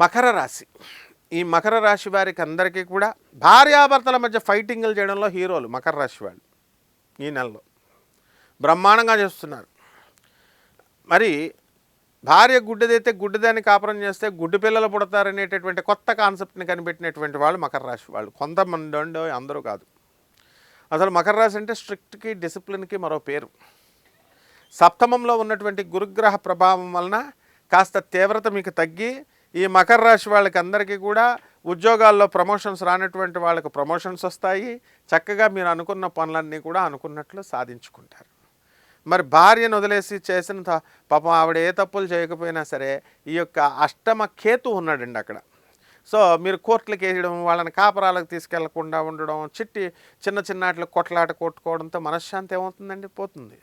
మకర రాశి. ఈ మకర రాశి వారికి అందరికీ కూడా భార్యాభర్తల మధ్య ఫైటింగ్లు చేయడంలో హీరోలు మకర రాశి వాళ్ళు ఈ నెలలో. బ్రహ్మాండంగా చేస్తున్నారు. మరి భార్య గుడ్డదైతే గుడ్డదాన్ని కాపురం చేస్తే గుడ్డు పిల్లలు పుడతారనేటటువంటి కొత్త కాన్సెప్ట్ని కనిపెట్టినటువంటి వాళ్ళు మకర రాశి వాళ్ళు. కొంతమంది ఉండో అందరూ కాదు. అసలు మకర రాశి అంటే స్ట్రిక్ట్కి డిసిప్లిన్కి మరో పేరు. సప్తమంలో ఉన్నటువంటి గురుగ్రహ ప్రభావం వలన కాస్త తీవ్రత మీకు తగ్గి ఈ మకర రాశి వాళ్ళకి అందరికీ కూడా ఉద్యోగాల్లో ప్రమోషన్స్ రానటువంటి వాళ్ళకి ప్రమోషన్స్ వస్తాయి. చక్కగా మీరు అనుకున్న పనులన్నీ కూడా అనుకున్నట్లు సాధించుకుంటారు. మరి భార్యను వదిలేసి చేసిన త- పాపం ఆవిడ ఏ తప్పులు చేయకపోయినా సరే ఈ యొక్క అష్టమ కేతు ఉన్నాడండి అక్కడ. సో మీరు కోర్టులకు వేయడం వాళ్ళని కాపరాలకు తీసుకెళ్ళకుండా ఉండడం చిట్టి చిన్న చిన్నాట్లు కొట్లాట కొట్టుకోవడంతో మనశ్శాంతి ఏమవుతుందండి? పోతుంది.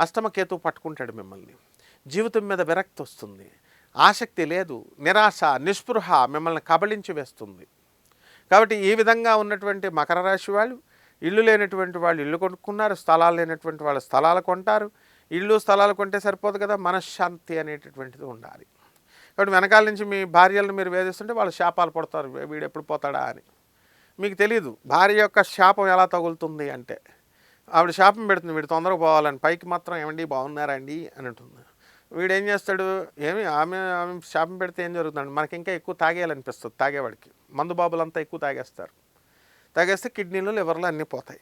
అష్టమ కేతు పట్టుకుంటాడు మిమ్మల్ని. జీవితం మీద విరక్తి వస్తుంది. ఆసక్తి లేదు నిరాశ నిస్పృహ మిమ్మల్ని కబళించి వేస్తుంది. కాబట్టి ఈ విధంగా ఉన్నటువంటి మకర రాశి వాళ్ళు ఇల్లు లేనటువంటి వాళ్ళు ఇల్లు కొనుక్కున్నారు స్థలాలు లేనటువంటి వాళ్ళు స్థలాలు కొంటారు. ఇల్లు స్థలాలు కొంటే సరిపోదు కదా మనశ్శాంతి అనేటటువంటిది ఉండాలి. కాబట్టి వెనకాల నుంచి మీ భార్యలను మీరు వేధిస్తుంటే వాళ్ళు శాపాలు పడతారు వీడు ఎప్పుడు పోతాడా? అని. మీకు తెలియదు భార్య యొక్క శాపం ఎలా తగులుతుంది అంటే ఆవిడ శాపం పెడుతుంది వీడు తొందరగా పోవాలని పైకి మాత్రం ఏమండి బాగున్నారండి అని ఉంటుంది వీడు ఏం చేస్తాడు? ఏమి ఆమె ఆమె శాపం పెడితే ఏం జరుగుతుంది మనకి ఇంకా ఎక్కువ తాగేయాలనిపిస్తుంది తాగేవాడికి. మందు బాబులంతా ఎక్కువ తాగేస్తారు. తాగేస్తే కిడ్నీలు లివర్లు అన్నీ పోతాయి.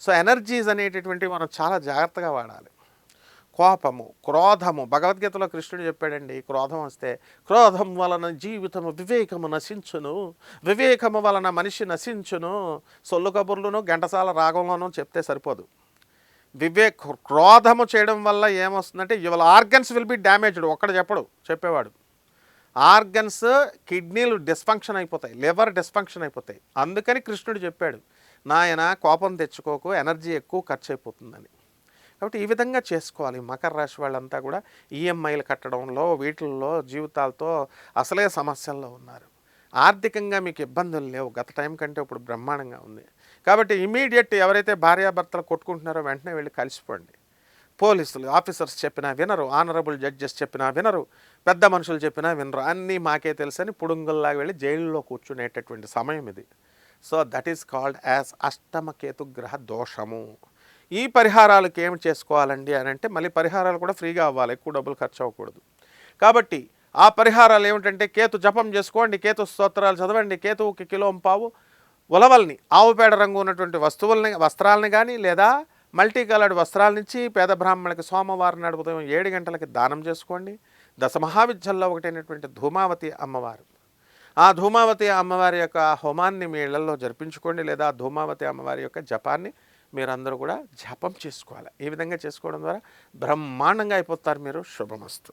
సో ఎనర్జీస్ అనేటటువంటివి మనం చాలా జాగ్రత్తగా వాడాలి. కోపము క్రోధము. భగవద్గీతలో కృష్ణుడు చెప్పాడండి క్రోధం వస్తే క్రోధం వలన జీవితము వివేకము నశించును. వివేకము వలన మనిషి నశించును. సొల్లు కబుర్లును ఘంటసాల రాగంలోనూ చెప్తే సరిపోదు. వివేక్ క్రోధము చేయడం వల్ల ఏమొస్తుందంటే ఇవాళ ఆర్గన్స్ విల్ బి డ్యామేజ్డ్ ఒక్కడ చెప్పడు చెప్పేవాడు. ఆర్గన్స్ కిడ్నీలు డిస్ఫంక్షన్ అయిపోతాయి లివర్ డిస్ఫంక్షన్ అయిపోతాయి. అందుకని కృష్ణుడు చెప్పాడు నాయన కోపం తెచ్చుకోకు ఎనర్జీ ఎక్కువ ఖర్చు అయిపోతుందని కాబట్టి ఈ విధంగా చేసుకోవాలి మకర రాశి వాళ్ళంతా కూడా ఈఎంఐలు కట్టడంలో వీటిల్లో జీవితాలతో అసలే సమస్యల్లో ఉన్నారు. ఆర్థికంగా మీకు ఇబ్బందులు లేవు. గత టైం కంటే ఇప్పుడు బ్రహ్మాండంగా ఉంది. కాబట్టి ఇమీడియట్ ఎవరైతే భార్యాభర్తలు కొట్టుకుంటున్నారో వెంటనే వెళ్ళి కలిసిపోండి. పోలీసులు ఆఫీసర్స్ చెప్పినా వినరు. ఆనరబుల్ జడ్జెస్ చెప్పినా వినరు. పెద్ద మనుషులు చెప్పినా వినరు. అన్నీ మాకే తెలుసని పుడుంగుల్లాగా వెళ్ళి జైల్లో కూర్చునేటటువంటి సమయం ఇది. So that is called as అష్టమకేతు గ్రహ దోషము. ఈ పరిహారాలకు ఏమి చేసుకోవాలండి అని అంటే మళ్ళీ పరిహారాలు కూడా ఫ్రీగా అవ్వాలి. ఎక్కువ డబ్బులు ఖర్చు అవ్వకూడదు. కాబట్టి ఆ పరిహారాలు ఏమిటంటే కేతు జపం చేసుకోండి కేతు స్తోత్రాలు చదవండి కేతువుకి కిలోం పావు ఉలవల్ని ఆవు పేడ రంగు ఉన్నటువంటి వస్తువుల్ని వస్త్రాలని కానీ లేదా మల్టీ కలర్డ్ వస్త్రాలనిచ్చి పేద బ్రాహ్మణులకి సోమవారం నాడు ఉదయం ఏడు గంటలకి దానం చేసుకోండి. దశ మహావిద్యల్లో ఒకటైనటువంటి ధూమావతి అమ్మవారు. ఆ ధూమావతి అమ్మవారి యొక్క హోమాన్ని మీ ఇళ్ళలో జరిపించుకోండి లేదా ధూమావతి అమ్మవారి యొక్క జపాన్ని మీరందరూ కూడా జపం చేసుకోవాలి. ఈ విధంగా చేసుకోవడం ద్వారా బ్రహ్మాండంగా అయిపోతారు మీరు. శుభమస్తు.